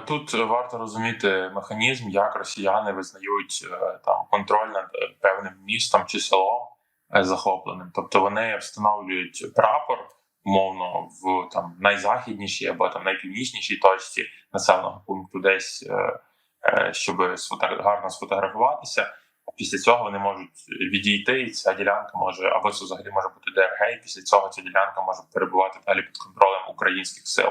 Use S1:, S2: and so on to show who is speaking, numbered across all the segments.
S1: Тут варто розуміти механізм, як росіяни визнають е, там контроль над е, певним містом чи селом е, захопленим. Тобто вони встановлюють прапор умовно в там найзахіднішій або там найпівнічнішій точці населеного пункту, десь е, е, щоб гарно сфотографуватися. Після цього вони можуть відійти, і ця ділянка може або це взагалі може бути ДРГ, і після цього ця ділянка може перебувати далі під контролем українських сил.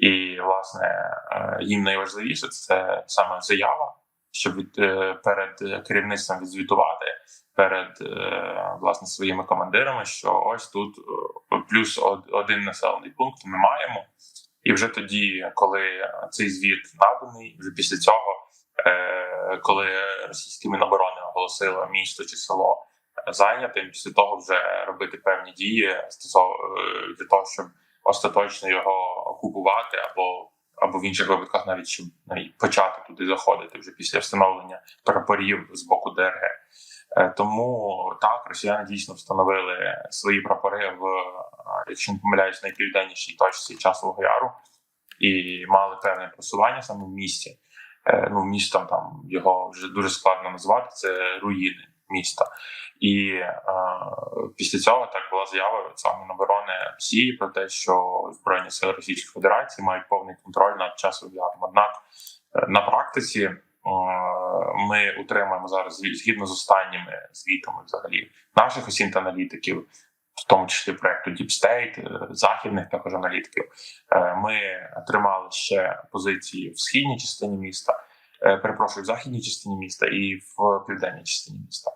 S1: І власне е, їм найважливіше це саме заява, щоб від е, перед керівництвом відзвітувати перед е, власне своїми командирами, що ось тут плюс один населений пункт ми маємо. І вже тоді, коли цей звіт наданий, вже після цього, коли російські міноборони оголосили місто чи село зайнятим, після того вже робити певні дії стосовно для того, щоб остаточно його окупувати, або або в інших випадках навіть щоб почати туди заходити вже після встановлення прапорів з боку ДРГ. Е, Тому так росіяни дійсно встановили свої прапори в, е, якщо не помиляюсь, найпівденнішій точці часового яру і мали певне просування саме в місті. Е, Ну, містом там його вже дуже складно назвати. Це руїни міста. І е, після цього так була заява від саме Міноборони Росії про те, що збройні сили Російської Федерації мають повний контроль над часовим яром. Однак е, на практиці е, ми утримуємо зараз згідно з останніми звітами, взагалі наших осінь та аналітиків, в тому числі проекту Deep State, е, західних також аналітиків. Е, Ми тримали ще позиції в східній частині міста, перепрошую, в західній частині міста і в південній частині міста.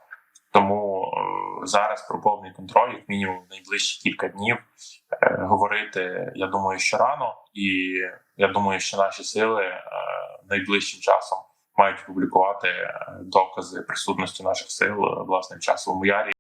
S1: Тому е, зараз про повний контроль, як мінімум, найближчі кілька днів е, говорити, я думаю, що рано, і я думаю, що наші сили е, найближчим часом мають публікувати е, докази присутності наших сил власне в часовому ярі.